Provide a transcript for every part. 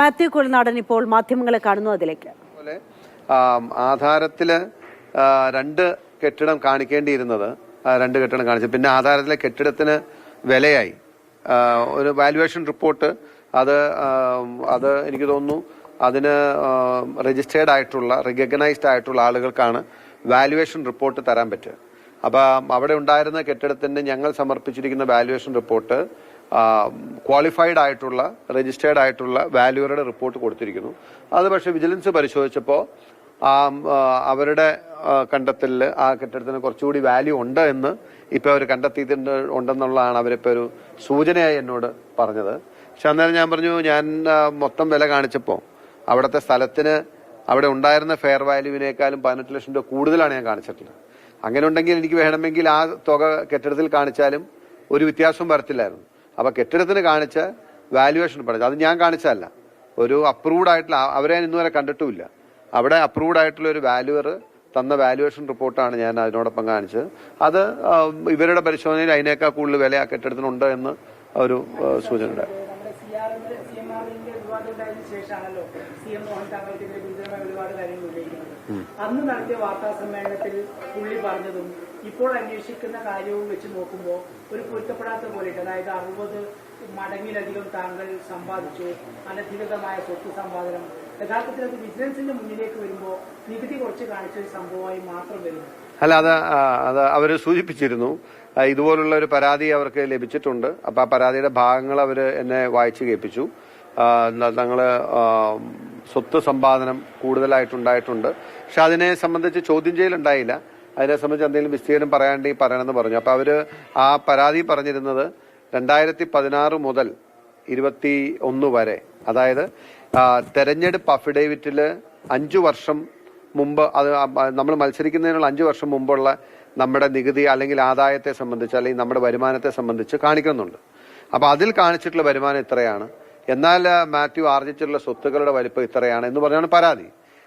മാത്യു കുളനാടൻ ഇപ്പോൾ മാധ്യമങ്ങളെ കാണുന്നു അതിലേക്ക്. ആധാരത്തിൽ രണ്ട് കെട്ടിടം കാണിക്കേണ്ടിയിരുന്നത് രണ്ട് കെട്ടിടം കാണിച്ചു. പിന്നെ ആധാരത്തിലെ കെട്ടിടത്തിന് വിലയായി. ഒരു വാല്യുവേഷൻ റിപ്പോർട്ട് അത് അത് എനിക്ക് തോന്നുന്നു അതിന് രജിസ്റ്റേർഡ് ആയിട്ടുള്ള റിക്കഗ്നൈസ്ഡ് ആയിട്ടുള്ള ആളുകൾക്കാണ് വാല്യുവേഷൻ റിപ്പോർട്ട് തരാൻ പറ്റുക. അപ്പം അവിടെ ഉണ്ടായിരുന്ന കെട്ടിടത്തിന് ഞങ്ങൾ സമർപ്പിച്ചിരിക്കുന്ന വാല്യുവേഷൻ റിപ്പോർട്ട് ക്വാളിഫൈഡ് ആയിട്ടുള്ള രജിസ്റ്റേർഡ് ആയിട്ടുള്ള വാല്യൂറുടെ റിപ്പോർട്ട് കൊടുത്തിരിക്കുന്നു. അത് പക്ഷേ വിജിലൻസ് പരിശോധിച്ചപ്പോൾ അവരുടെ കണ്ടെത്തലിൽ ആ കെട്ടിടത്തിന് കുറച്ചുകൂടി വാല്യൂ ഉണ്ട് എന്ന് ഇപ്പൊ അവർ കണ്ടെത്തിയിട്ടുണ്ട് ഉണ്ടെന്നുള്ളതാണ് അവരിപ്പോ ഒരു സൂചനയായി എന്നോട് പറഞ്ഞത്. പക്ഷെ അന്നേരം ഞാൻ പറഞ്ഞു ഞാൻ മൊത്തം വില കാണിച്ചപ്പോൾ അവിടുത്തെ സ്ഥലത്തിന് അവിടെ ഉണ്ടായിരുന്ന ഫെയർ വാല്യൂവിനേക്കാളും പതിനെട്ട് ലക്ഷം രൂപ കൂടുതലാണ് ഞാൻ കാണിച്ചിട്ടുള്ളത്. അങ്ങനെ ഉണ്ടെങ്കിൽ എനിക്ക് വേണമെങ്കിൽ ആ തുക കെട്ടിടത്തിൽ കാണിച്ചാലും ഒരു വ്യത്യാസവും വരത്തില്ലായിരുന്നു. അപ്പൊ കെട്ടിടത്തിന് കാണിച്ച വാല്യുവേഷൻ പറഞ്ഞു അത് ഞാൻ കാണിച്ചതല്ല. ഒരു അപ്രൂവ്ഡ് ആയിട്ടുള്ള അവരെ ഇന്നുവരെ കണ്ടിട്ടുമില്ല. അവിടെ അപ്രൂവ്ഡ് ആയിട്ടുള്ള ഒരു വാല്യുവർ തന്ന വാല്യുവേഷൻ റിപ്പോർട്ടാണ് ഞാൻ അതിനോടൊപ്പം കാണിച്ചത്. അത് ഇവരുടെ പരിശോധനയിൽ അതിനേക്കാൾ കൂടുതൽ വില ആ കെട്ടിടത്തിനുണ്ട് എന്ന് ഒരു സൂചന ഉണ്ടായി നമ്മുടെ സി ആർ സി എം ആറിന്റെ വിവാദം ശേഷമാണല്ലോ സി എം മോഹൻ താങ്കൾക്കെതിരെ ഗുരുതരമായ ഒരുപാട് കാര്യങ്ങൾ ഉന്നയിക്കുന്നത്. അന്ന് നടത്തിയ വാർത്താ സമ്മേളനത്തിൽ പുള്ളി പറഞ്ഞതും ഇപ്പോൾ അന്വേഷിക്കുന്ന കാര്യവും വെച്ച് നോക്കുമ്പോൾ ഒരു പൊരുത്തപ്പെടാത്ത പോലെയുണ്ട്. അതായത് അറുപത് മടങ്ങിലധികം താങ്കൾ സമ്പാദിച്ചു. അനധികൃതമായ സ്വത്ത് സമ്പാദനം. യഥാർത്ഥത്തിൽ അത് വിജിലൻസിന്റെ മുന്നിലേക്ക് വരുമ്പോൾ നികുതി കുറച്ച് കാണിച്ച ഒരു സംഭവമായി മാത്രം വരുന്നു. അല്ല അത് അത് അവർ സൂചിപ്പിച്ചിരുന്നു. ഇതുപോലുള്ള ഒരു പരാതി അവർക്ക് ലഭിച്ചിട്ടുണ്ട്. അപ്പൊ ആ പരാതിയുടെ ഭാഗങ്ങൾ അവർ എന്നെ വായിച്ചു കേൾപ്പിച്ചു. ആ, സ്വത്ത് സമ്പാദനം കൂടുതലായിട്ടുണ്ടായിട്ടുണ്ട്. പക്ഷെ അതിനെ സംബന്ധിച്ച് ചോദ്യം ചെയ്യലുണ്ടായില്ല. അതിനെ സംബന്ധിച്ച് എന്തെങ്കിലും വിസ്തീർണം ഈ പറയണമെന്ന് പറഞ്ഞു. അപ്പൊ അവർ ആ പരാതി പറഞ്ഞിരുന്നത് രണ്ടായിരത്തി പതിനാറ് മുതൽ ഇരുപത്തി ഒന്ന് വരെ. അതായത് തെരഞ്ഞെടുപ്പ് അഫിഡേവിറ്റിൽ അഞ്ചു വർഷം മുമ്പ് അത് നമ്മൾ മത്സരിക്കുന്നതിനുള്ള അഞ്ചു വർഷം മുമ്പുള്ള നമ്മുടെ നികുതി അല്ലെങ്കിൽ ആദായത്തെ സംബന്ധിച്ച് അല്ലെങ്കിൽ നമ്മുടെ വരുമാനത്തെ സംബന്ധിച്ച് കാണിക്കുന്നുണ്ട്. അപ്പൊ അതിൽ കാണിച്ചിട്ടുള്ള വരുമാനം ഇത്രയാണ്. എന്നാൽ മാത്യു ആർജിച്ചിട്ടുള്ള സ്വത്തുക്കളുടെ വലിപ്പം ഇത്രയാണ് എന്ന് പറഞ്ഞാണ് പരാതി.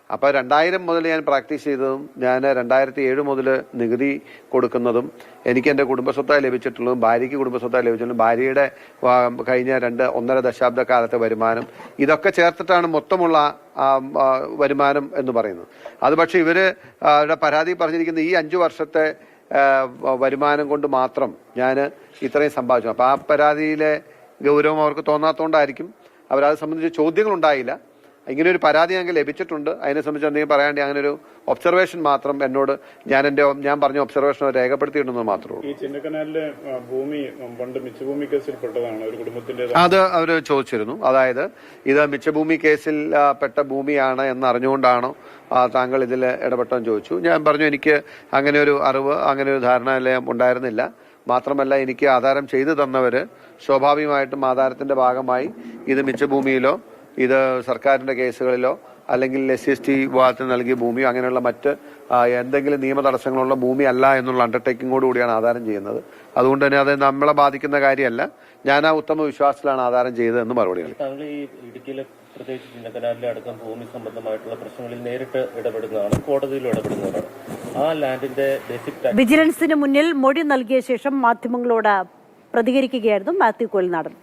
അപ്പോൾ രണ്ടായിരം മുതൽ ഞാൻ പ്രാക്ടീസ് ചെയ്തതും ഞാൻ രണ്ടായിരത്തി ഏഴ് മുതൽ നികുതി കൊടുക്കുന്നതും എനിക്ക് എന്റെ കുടുംബസ്വത്തായി ലഭിച്ചിട്ടുള്ളതും ഭാര്യയ്ക്ക് കുടുംബസ്വത്തായി ലഭിച്ചിട്ടുള്ളതും ഭാര്യയുടെ കഴിഞ്ഞ രണ്ട് ഒന്നര ദശാബ്ദ കാലത്തെ വരുമാനം ഇതൊക്കെ ചേർത്തിട്ടാണ് മൊത്തമുള്ള വരുമാനം എന്ന് പറയുന്നത്. അത് പക്ഷേ ഇവർ പരാതി പറഞ്ഞിരിക്കുന്ന ഈ അഞ്ചു വർഷത്തെ വരുമാനം കൊണ്ട് മാത്രം ഞാൻ ഇത്രയും സമ്പാദിച്ചു. അപ്പോൾ ആ പരാതിയിലെ ഗൗരവം അവർക്ക് തോന്നാത്തതുകൊണ്ടായിരിക്കും അവരത് സംബന്ധിച്ച് ചോദ്യങ്ങൾ ഉണ്ടായില്ല ഇങ്ങനെ ഒരു പരാതി ഞങ്ങൾക്ക് ലഭിച്ചിട്ടുണ്ട്. അതിനെ സംബന്ധിച്ച് എന്തെങ്കിലും പറയാണ്ട് അങ്ങനെ ഒരു ഒബ്സർവേഷൻ മാത്രം എന്നോട് ഞാൻ എന്റെ ഞാൻ പറഞ്ഞ ഒബ്സർവേഷൻ രേഖപ്പെടുത്തിയിട്ടുണ്ടെന്ന് മാത്രമേ ഈ ചിന്നക്കനാലിലെ ഭൂമി പണ്ട് മിച്ചഭൂമി കേസിൽപ്പെട്ടതാണ്. ഒരു കുടുംബത്തിന്റെ അത് അവർ ചോദിച്ചിരുന്നു. അതായത് ഇത് മിച്ചഭൂമി കേസിൽ പെട്ട ഭൂമിയാണ് എന്ന് അറിഞ്ഞുകൊണ്ടാണോ താങ്കൾ ഇതിൽ ഇടപെട്ടെന്ന് ചോദിച്ചു. ഞാൻ പറഞ്ഞു എനിക്ക് അങ്ങനെ ഒരു അറിവ് അങ്ങനെ ഒരു ധാരണ ഉണ്ടായിരുന്നില്ല. മാത്രമല്ല എനിക്ക് ആധാരം ചെയ്തു തന്നവര് സ്വാഭാവികമായിട്ടും ആധാരത്തിന്റെ ഭാഗമായി ഇത് മിച്ചഭൂമിയിലോ ഇത് സർക്കാരിന്റെ കേസുകളിലോ അല്ലെങ്കിൽ എസ് എസ് ടി വിഭാഗത്തിന് നൽകിയ ഭൂമിയോ അങ്ങനെയുള്ള മറ്റ് എന്തെങ്കിലും നിയമ തടസ്സങ്ങളുള്ള ഭൂമി അല്ല എന്നുള്ള അണ്ടർടേക്കിങ്ങോട് കൂടിയാണ് ആധാരം ചെയ്യുന്നത്. അതുകൊണ്ട് തന്നെ അത് നമ്മളെ ബാധിക്കുന്ന കാര്യമല്ല. ഞാൻ ആ ഉത്തമ വിശ്വാസത്തിലാണ് ആധാരം ചെയ്തതെന്ന് മറുപടി ഇടുക്കിയിലെ പ്രത്യേകിച്ച് ചിന്നക്കനാലിലെ അടക്കം ഭൂമി സംബന്ധമായിട്ടുള്ള പ്രശ്നങ്ങളിൽ നേരിട്ട് ഇടപെടുന്നതാണ് കോടതിയിൽ ഇടപെടുന്നതാണ്. ആ ലാൻഡിന്റെ ബേസിക് വിജിലൻസിന് മുന്നിൽ മൊഴി നൽകിയ ശേഷം മാധ്യമങ്ങളോട് പ്രതികരിക്കുകയായിരുന്നു മാത്യു കുഴൽനാടൻ